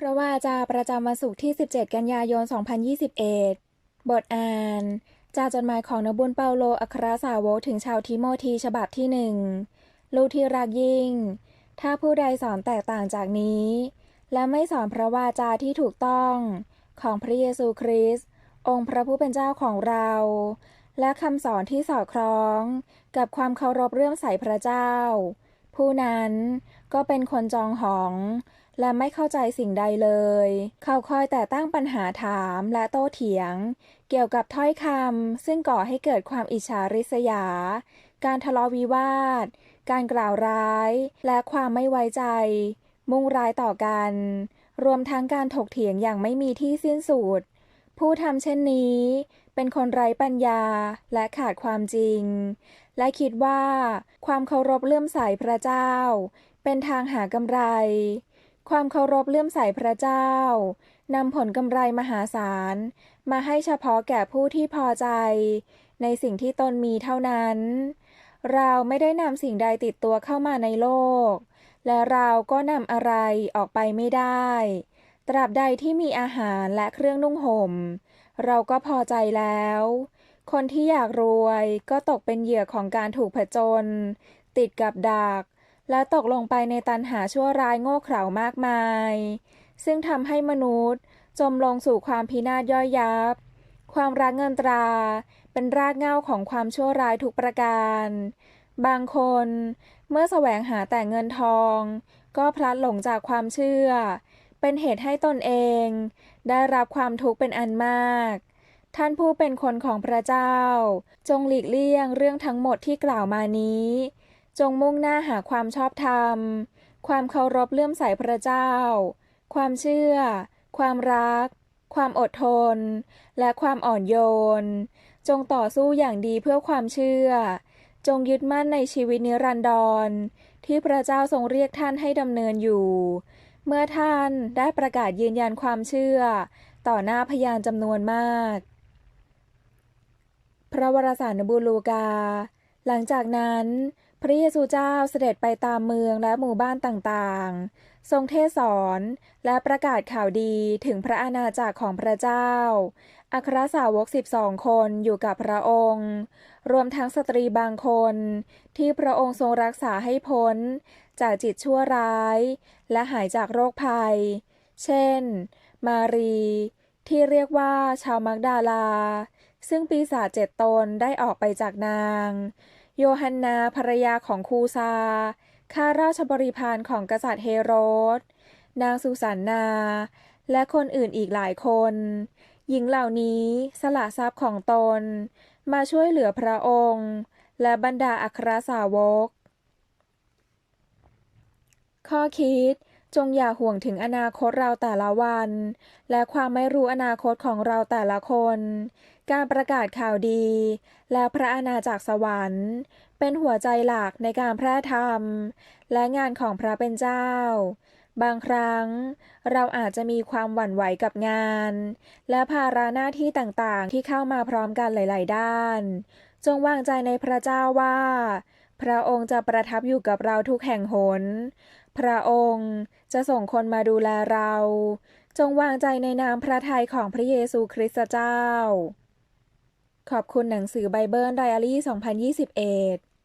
พระวาจาประจำวันศุกร์ที่ 17 กันยายน 2021 บทอ่าน จากจดหมายของนบุญเปาโลอัครสาวกถึงชาวทิโมธีฉบับที่หนึ่งลูกที่รักยิ่ง ถ้าผู้ใดสอนแตกต่างจากนี้ และไม่สอนพระวาจาที่ถูกต้องของพระเยซูคริสต์องค์พระผู้เป็นเจ้าของเรา และคำสอนที่สอดคล้อง กับความเคารพเรื่อมใสพระเจ้า ผู้นั้นก็เป็นคนจองหอง และไม่เข้าใจสิ่งใดเลย เขาคอยแต่ตั้งปัญหาถามและโต้เถียง เกี่ยวกับถ้อยคำซึ่งก่อให้เกิดความอิจฉาริษยา การทะเลาะวิวาท การกล่าวร้าย และความไม่ไว้ใจ มุ่งร้ายต่อกัน รวมทั้งการถกเถียงอย่างไม่มีที่สิ้นสุด ผู้ทำเช่นนี้ เป็นคนไร้ปัญญาและขาดความจริง และคิดว่า ความเคารพเลื่อมใสพระเจ้า เป็นทางหากำไร ความเคารพเลื่อมใสพระเจ้านำผลกำไรมหาศาล มาให้เฉพาะแก่ผู้ที่พอใจ ในสิ่งที่ตนมีเท่านั้น เราไม่ได้นำสิ่งใดติดตัวเข้ามาในโลก และเราก็นำอะไรออกไปไม่ได้ ตราบใดที่มีอาหารและเครื่องนุ่งห่ม เราก็พอใจแล้ว คนที่อยากรวยก็ตกเป็นเหยื่อของการถูกผจญติดกับดัก และตกลงไปในตันหาชั่วร้ายโง่เขลามากมาย ซึ่งทำให้มนุษย์จมลงสู่ความพินาศย่อยยับ ความรักเงินตรา เป็นรากเหง้าของความชั่วร้ายทุกประการ บางคนเมื่อแสวงหาแต่เงินทอง ก็พลัดหลงจากความเชื่อ เป็นเหตุให้ตนเอง ได้รับความทุกข์เป็นอันมาก ท่านผู้เป็นคนของพระเจ้า จงหลีกเลี่ยงเรื่องทั้งหมดที่กล่าวมานี้ จงมุ่งหน้าหาความชอบธรรม ความเคารพเลื่อมใสพระเจ้า ความเชื่อ ความรัก ความอดทน และความอ่อนโยน จงต่อสู้อย่างดีเพื่อความเชื่อ จงยึดมั่นในชีวิตนิรันดร ที่พระเจ้าทรงเรียกท่านให้ดำเนินอยู่ เมื่อท่านได้ประกาศยืนยันความเชื่อ ต่อหน้าพยานจำนวนมาก พระวรสารนบูลูกา หลังจากนั้น ระเยซูเจ้าเสด็จไปตามเมืองและหมู่บ้านต่างๆ ทรงเทศสอนและประกาศข่าวดีถึงพระอาณาจักรของพระเจ้า อัครสาวก12คนอยู่กับพระองค์ รวมทั้งสตรีบางคน ที่พระองค์ทรงรักษาให้พ้น จากจิตชั่วร้าย และหายจากโรคภัย เช่น มารี ที่เรียกว่าชาวมักดาลา ซึ่งปีศาจเจ็ดตนได้ออกไปจากนาง โยฮันนาภรรยาของคูซา ข้าราชบริพารของกษัตริย์เฮโรด นางสุสันนา และคนอื่นอีกหลายคน หญิงเหล่านี้สละทรัพย์ของตน มาช่วยเหลือพระองค์ และบรรดาอัครสาวก ข้อคิด จงอย่าห่วงถึงอนาคตเราแต่ละวัน และความไม่รู้อนาคตของเราแต่ละคน การประกาศข่าวดี และพระอาณาจักรสวรรค์ เป็นหัวใจหลักในการแพร่ธรรม และงานของพระเป็นเจ้า บางครั้ง เราอาจจะมีความหวั่นไหวกับงาน และภาระหน้าที่ต่างๆ ที่เข้ามาพร้อมกันหลาย ๆ ด้าน จงวางใจในพระเจ้าว่า พระองค์จะประทับอยู่กับเราทุกแห่งหน พระองค์จะส่งคนมาดูแลเรา จงวางใจในนามพระทัยของพระเยซูคริสต์เจ้า ขอบคุณหนังสือไบเบิลไดอารี่ 2021